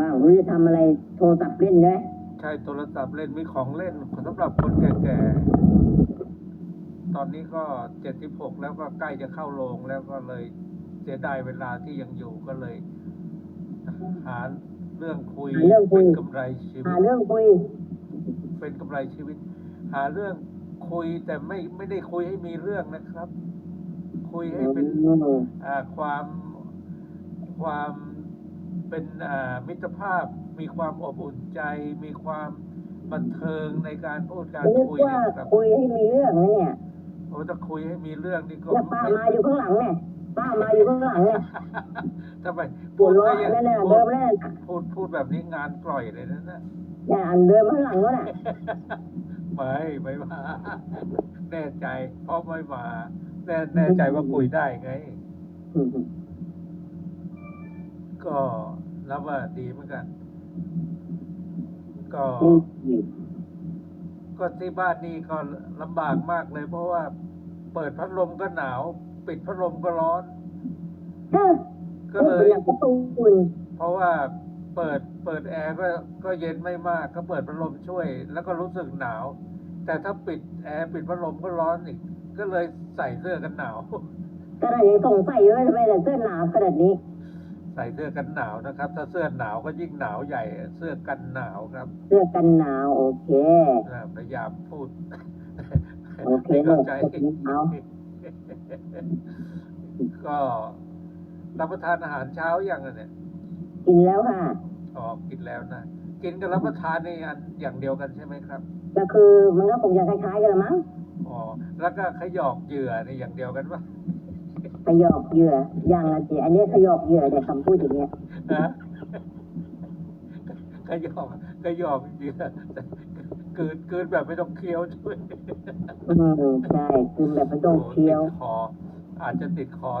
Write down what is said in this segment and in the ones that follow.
ว่างรู้จะทำอะไรโทรศัพท์เล่นใช่ไหมใช่โทรศัพท์เล่นมีของเล่นสำหรับคนแก่ๆ ตอนนี้ก็เจ็ดสิบหกแล้วก็ใกล้จะเข้าโรงแล้วก็เลยเสียดายเวลาที่ยังอยู่ก็เลย หาเรื่องคุยเป็นกำไรชีวิหาต เรื่องคุย เป็นกำไรชีวิต หาเรื่องคุยแต่ไม่ไม่ได้คุยให้มีเรื่องนะครับ คุยให้เป็นอืมอ่าความความ เป็นอ่ามิตรภาพมีความอบอุ่นใจ มีความบันเทิงในการพูดการนึกคุยว่านะครับคุยให้มีเรื่องนะเนี่ยโอ้จะคุยให้มีเรื่องนี่ก็แล้วป้าไม่มาอยู่ข้างหลังเนี่ยป้ามาอยู่ข้างหลังเนี่ยทำไมปพูวดดร้อไม่นนั่นน่ะพูเดิดมแล้วน่ะพูดพูดแบบนี้งานกล่อยเลยนะเนี่ยเนี่ยอันเดิมข้างหลังก็น่ะไม่ไม่มา แน่ใจเพราะไม่มาแน่แน่ใจว่าคุยได้ไง อืม ก็นับว่าดีเหมือนกัน ก็ ก็ที่บ้านนี่ก็ลำบากมากเลย เพราะว่าเปิดพัดลมก็หนาว ปิดพัดลมก็ร้อน ก็เลยเพราะว่าเปิดเปิดแอร์ก็ก็เย็นไม่มาก ก็เปิดพัดลมช่วย แล้วก็รู้สึกหนาว แต่ถ้าปิดแอร์ปิดพัดลมก็ร้อนอีก ก็เลยใส่เสื้อกันหนาวขนาดยังสงสัยอยู่ว่าทำไมแต่เสื้อหนาวขนาดนี้ ใส่เสื้อกันหนาวนะครับ ถ้าเสื้อหนาวก็ยิ่งหนาวใหญ่ เสื้อกันหนาวครับเสื้อกันหนาวโอเคนะพยายามพูดโอเคให้เข้าใจเอาก็รับประทานอาหารเช้ายังอะเนี่ยกินแล้วค่ะอ๋อกินแล้วนะกินกับรับประทานนี่อันอย่างเดียวกันใช่ไหมครับก็คือมันก็คงจะคล้ายๆกันละมั้งอ๋อแล้วก็ขยอกเหยื่อนี่อย่างเดียวกันปะ ขยอกเหยื่ออย่างละสิอันนี้ขยอกเหยื่อเนี่ยคำพูดอย่างเงี้ยฮะขยอกขยอกเหยื่อเกินเกินแบบไม่ต้องเคี้ยวช่วยอืมใช่คือแบบไม่ต้องเคี้ยวติดคอ อาจจะติดคอ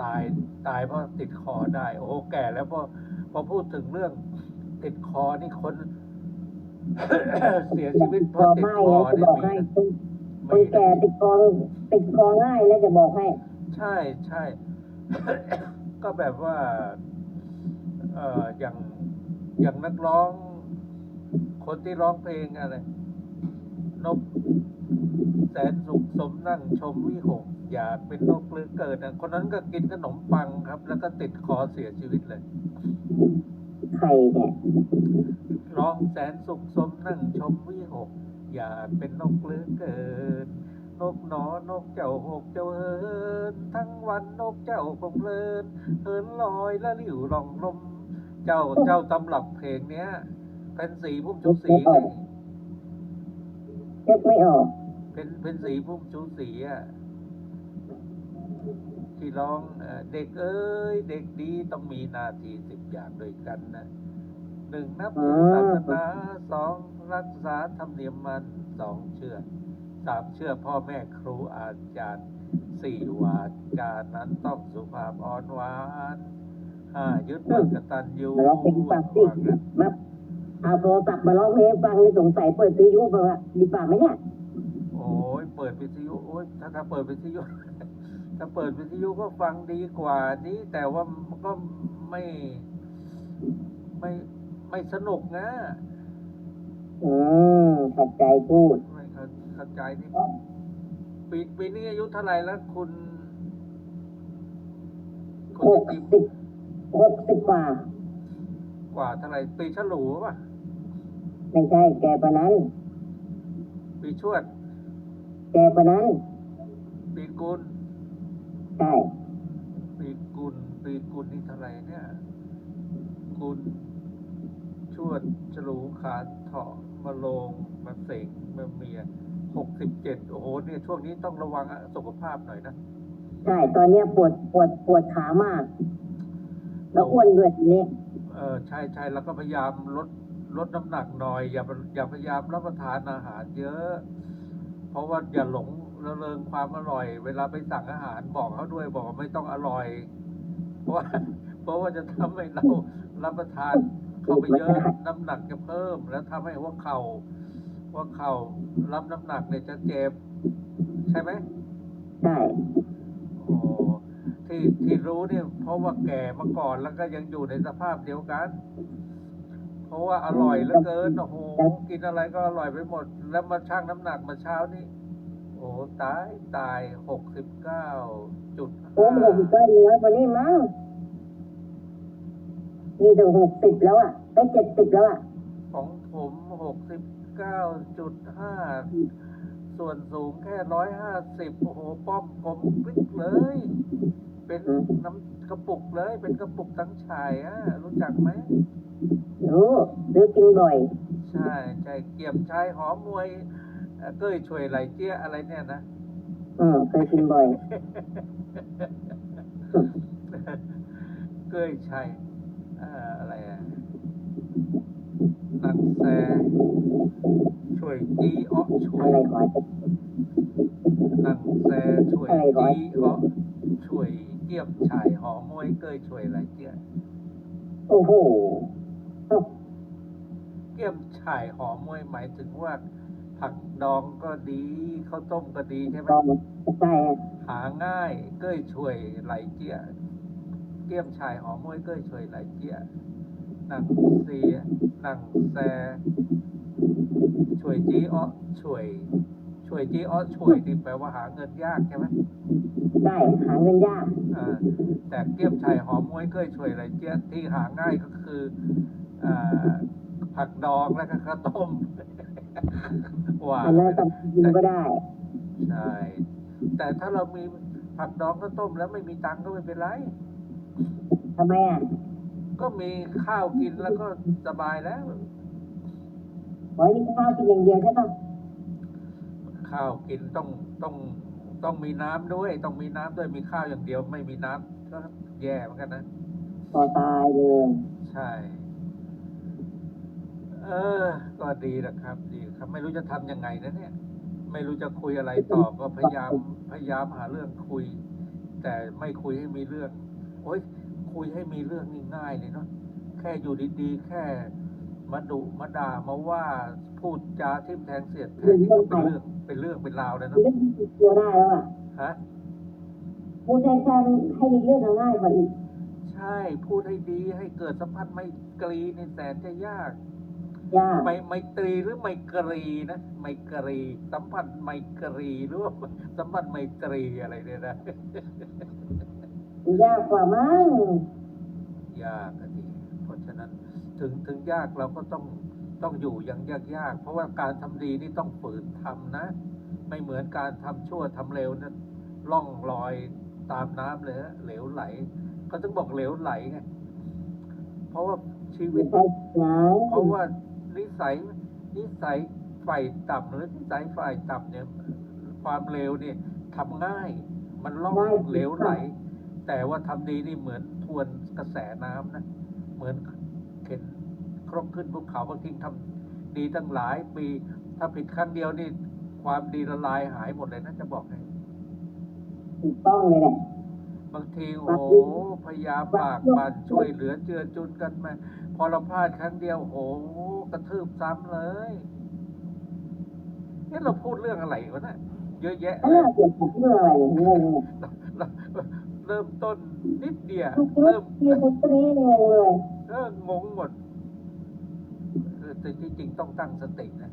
ตายตายเพราะติดคอได้ โอ้โหแก่แล้วพอพอพูดถึงเรื่อง ติดคอนี่คน เสียชีวิตเพคอราะติดไหม้คอไงจะนี่บอกมีให้นะคนคนแก่ติดคอติดคอง่ายแล้วจะบอกให้ ใช่ใช่ ก็แบบว่าเอ่ออย่างอย่างนักร้อง คนที่ร้องเพลงอะไรนกแสนสุขสมนั่งชมวิหกอยากเป็นนกหรือเกิดนะคนนั้นก็กินขนมปังครับ แล้วก็ติดคอเสียชีวิตเลยไข่เนี่ยร้องแสนสุขสมนั่งชมวิหกอยากเป็นนกหรือเกิด นกหนอนกเจ้าหกเจ้าเฮินทั้งวันนกเจ้าคงเพลินเฮินลอยละลิ่วลองลม เจ้าเจ้าตำรับเพลงเนี้ยเป็นสีพุ่มชูสีไงนึกไม่ออก เป็นเป็นสีพุ่มชูสีอะที่ร้องเอ่อเด็กเอ้ย เด็กดีต้องมีหนาทีสิบอย่างด้วยกันนะหนึ่งนับถือศาสนาสองรักษาธรรมเนียมมันสองเชื่อ สามเชื่อพ่อแม่ครูอาจารย์สี่วาจานั้นต้องสุภาพอ่อนหวานห้ายึดมั่นกตัญญูมาร้องเพลงฟังสิมาเอาโทรศัพท์มาร้องเพลงฟังนี่สงสัยเปิดวิทยุไปว่าดีป่าไหมเนี่ยโอ้ยเปิดวิทยุโอ้ยถ้าถ้าเปิดวิทยุถ้าเปิดวิทยุก็ฟังดีกว่านี้แต่ว่ามันก็ไม่ไม่ไม่สนุกนะอืมขัดใจพูดไม่เข้าเข้า ใจนี่ปีปีนี้อายุเท่าไหร่แล้วคุณ คุณหกติมสิบหกสิบกว่า กว่าเท่าไหร่ปีฉลูป่ะ ไม่ใช่ แกปะนั้น ปีชวด แกปะนั้น ปีกุลใช่ปีกุลปีกุลนี่เท่าไหร่เนี่ย กุลชวดฉลูขานเถาะมาโลงมาเสงมาเมีย หกสิบเจ็ดโอ้โหเนี่ยช่วงนี้ต้องระวังสุขภาพหน่อยนะใช่ตอนเนี้ยปวดปวดปวดขามาก แล้วอ้วนด้วยทีนี้เออใช่ใช่แล้วก็พยายามลดลดน้ำหนักหน่อย อย่าอย่าพยายามรับประทานอาหารเยอะ เพราะว่าอย่าหลงระเริงความอร่อย เวลาไปสั่งอาหารบอกเขาด้วยบอกว่าไม่ต้องอร่อย เพราะว่าเพราะว่าจะทำให้เรารับประทานเข้าไปเยอะน้ำหนักจะเพิ่ม แล้วทำให้หัว่าเข่าหั ว่าเข่ารับน้ำหนักเนี่ยจะเจ็บ ใช่ไหมใช่โอ้ที่ที่รู้เนี่ย เพราะว่าแก่มาก่อนแล้วก็ยังอยู่ในสภาพเดียวกัน เพราะว่าอร่อยเหลือเกินโอ้โหกินอะไรก็อร่อยไปหมด แล้วมาชั่งน้ำหนักมาเช้านี้โอ้ตายตายหกสิบเก้าจุดโอ้ผมก็น้อยกว่านี้มั้งมีถึงหกสิบแล้วอะไปเจ็ดสิบแล้วอะของผมหกสิบ เก้าจุดห้าส่วนสูงแค่ร้อยห้าสิบโอ้โห ป้อมกลมกริกเลย เป็นน้ำกระปุกเลย เป็นกระปุกตั้งฉายอะรู้จักไหมรู้ซื้อกินบ่อย ใช่ใช่เกี่ยมชายหอมมวยเอ่อเก้ยช่วยไหลเจี้ยอะไรเนี่ยนะอืมเคยกินบ่อย เก้ยชัยเอ่ออะไรอะ นังแซช่วยจีอ้อช่วยอะไรขอจะนังแซช่วยตีอ้อช่วยเกี่ยมชายหอมมวยเกยช่วยไหลเจี้ยโอ้โหเกี่ยมชายหอมมวยหมายถึงว่า ผักดองก็ดีข้าวต้มก็ดีใช่ไหมใช่หาง่ายเกยช่วยไหลเจี้ยเกี้ยมชายหอมมวยเกยช่วยไหลเจี้ยหนังเสีย นังแซช่วยจีอ้อช่วย ช่วยจีอ้อช่วยที่แปลว่าหาเงินยากใช่ไหมได้หาเงินยากอ่าแต่เกี้ยมชายหอมมวยเก้ยช่วยไหลเจี้ยที่หาง่ายก็คืออ่าผักดองแล้วก็ข้าวต้มหวานอันนั้นตำกินก็ได้ใช่แต่ถ้าเรามีผักดองข้าวต้มแล้วไม่มีตังค์ก็ไม่เป็นไรทำไมอะ ก็มีข้าวกินแล้วก็สบายแล้วบอกนี่ข้าวกินอย่างเดียวใช่ปะข้าวกินต้องต้องต้องมีน้ำด้วย ต้องมีน้ำด้วยมีข้าวอย่างเดียวไม่มีน้ำก็แย่เหมือนกันนะพอตายเลยใช่ เออ ก็ดีนะครับ ดีครับ ไม่รู้จะทำยังไงนะเนี่ย ไม่รู้จะคุยอะไรต่อก็พยายามพยายามหาเรื่องคุย แต่ไม่คุยให้มีเรื่อง โอ๊ย คุยให้มีเรื่องนี่ง่ายเลยเนาะแค่อยู่ดีๆ แค่มาดุมาด่ามาว่าพูดจาทิมแทงเสียดแทงนี่ก็เป็นเรื่องเป็นเรื่องเป็นราวเลยมันเนาะก็ติดตัวได้แล้วอะฮะพูดได้แค่ให้มีเรื่องง่ายกว่าอีกใช่พูดให้ดีให้เกิดสัมพันธ์ไมตรีในแสนจะยากยากไมไมตรีหรือไมกรีนะไมกรีสัมพันธ์ไมกรีหรือว่าสัมพันธ์ไมตรีอะไรเนี่ยนะ ยากกว่ามั้งยากอะทีเพราะฉะนั้นถึงถึงยากเราก็ต้องต้องอยู่อย่างยากยากๆเพราะว่าการทำดีนี่ต้องฝืนทำนะ ไม่เหมือนการทำชั่วทำเร็วนะล่องลอยตามน้ำเลยฮะเหลวไหลเขาถึงบอกเหลวไหลไงเพราะว่าชีวิไม่ตใช่ไหนเพราะว่านิสัยนิสัยฝ่ายต่ำหรือนิสัยฝ่ายต่ำเนี่ย ความเร็วเนี่ยทำง่าย มันล่องเหลวไหล แต่ว่าทำดีนี่เหมือนทวนกระแสน้ำนะ เหมือนเข็นครกขึ้นภูเขาบางทีทำดีตั้งหลายปี ถ้าผิดครั้งเดียวนี่ความดีละลายหายหมดเลยนะจะบอกให้ถูกต้องเลยแหละบางทีโอ้โหพยายามปากบันช่วยเหลือเจือจุนกันมาพอเราพลาดครั้งเดียวโอ้โหกระทืบซ้ำเลยนี่เราพูดเรื่องอะไรวะเนะเยอะแยะแล้วเรื่องเกี่ยวกับเรื่องอะไรเนี่ยงง เริ่มต้นนิดเดียวเรื่อเริ่งมที่คุณตรีงงเลยเอองงหมดเออแต่จริงต้องตั้งสตินะ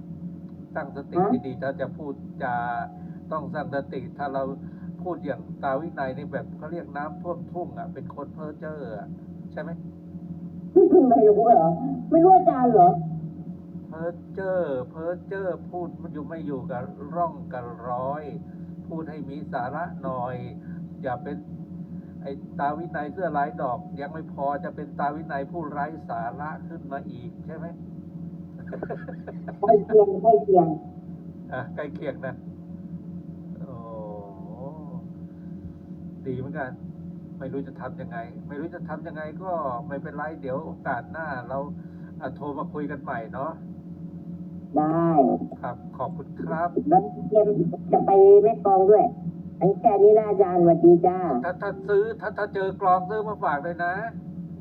ตั้งสติดีๆถ้าจะพูดจะต้องตั้งสติถ้าเราพูดอย่างตาวินัยนี่แบบเขาเรียกน้ำท่วมทุ่งอะเป็นคนเพ้อเจ้ออะใช่ไหมไม่รู้เหรอไม่รู้อาจารย์เหรอเพ้อเจ้อเพ้อเจ้อพูดมันอยู่ไม่อยู่กับร่องกับร้อย พูดให้มีสาระหน่อย อย่าเป็น ไอ้ตาวินัยเสื้อลายดอก ยังไม่พอจะเป็นตาวินัยผู้ไร้สาระขึ้นมาอีกใช่ไหมใกล้เคียงใกล้เคียงอะใกล้เคียงนะโอ้ดีเหมือนกัน ไม่รู้จะทำยังไง ไม่รู้จะทำยังไงก็ไม่เป็นไรเดี๋ยวโอกาสหน้า เราอะโทรมาคุยกันใหม่เนาะได้ครับ ขอบคุณครับ แล้วเตรียมจะไปแม่กลองด้วย อันแค่นี้นะอาจารย์สวัสดีจ้าถ้าถ้าซื้อถ้าถ้าเจอกลองซื้อมาฝากเลยนะ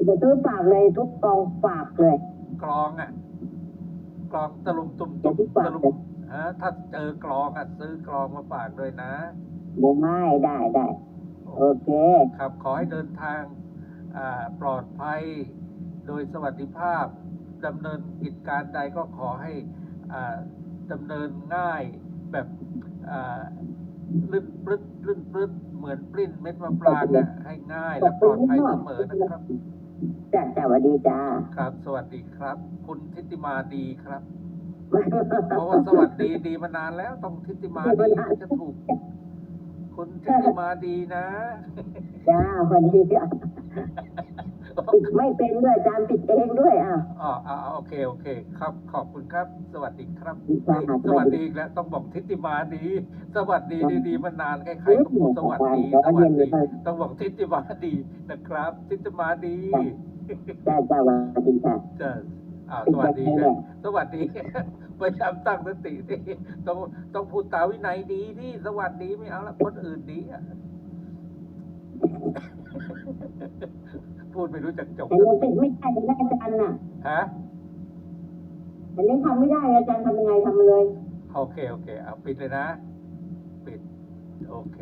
เดี๋ยวซื้อฝากเลยทุกกองฝากเลยกลองอะกลองตะลุมตุ่มเดี๋ตุ่ยวมพี่ฝากตะลุเลยมฮะถ้าเจอกลองอะซื้อกลองมาฝากด้วยนะบ่ไม่ได้ได้โอเค ครับขอให้เดินทางอ่าปลอดภัยโดยสวัสดิภาพดำเนินกิจการใดก็ขอให้อ่าดำเนินง่ายแบบอ่า ลื่นปลึดลื่นปลึดเหมือนปลิ้นเม็ดมะปรางอะให้ง่ายและปลอดภัยเสมอนะครับ จ้าจ้าสวัสดีจ้าครับ สวัสดีครับ คุณทิติมาดีครับ เพราะว่าสวัสดีดีมานานแล้วต้องทิติมาดีจะถูก คุณทิติมาดีนะ จ้าสวัสดีจ้า ปิดไม่เป็นด้วยอาจารย์ปิดเองด้วยอะอ๋ออ๋อโอเคโอเค ครับ ขอบคุณครับ สวัสดีครับค่ะนี่สวัสดีอีกแล้วต้องบอกทิติมาดี สวัสดีดีๆมานานใครๆก็พูดสวัสดีสวัสดีต้องบอกทิติมาดีนะครับ ทิติมาดีจ้าจ้าสวัสดีค่ะจะอ่าสวัสดีครับสวัสดีพยายามตั้งสติสิต้องต้องพูดตามวินัยดีที่สวัสดีไม่เอาละคนอื่นดีอะ พูดไม่รู้จักจบแต่ยังปิดไม่ได้เลยอาจารย์น่ะฮะแต่ยังทำไม่ได้อาจารย์ทำยังไงทำเลย โอเค โอเค เอาปิดเลยนะ ปิด โอเค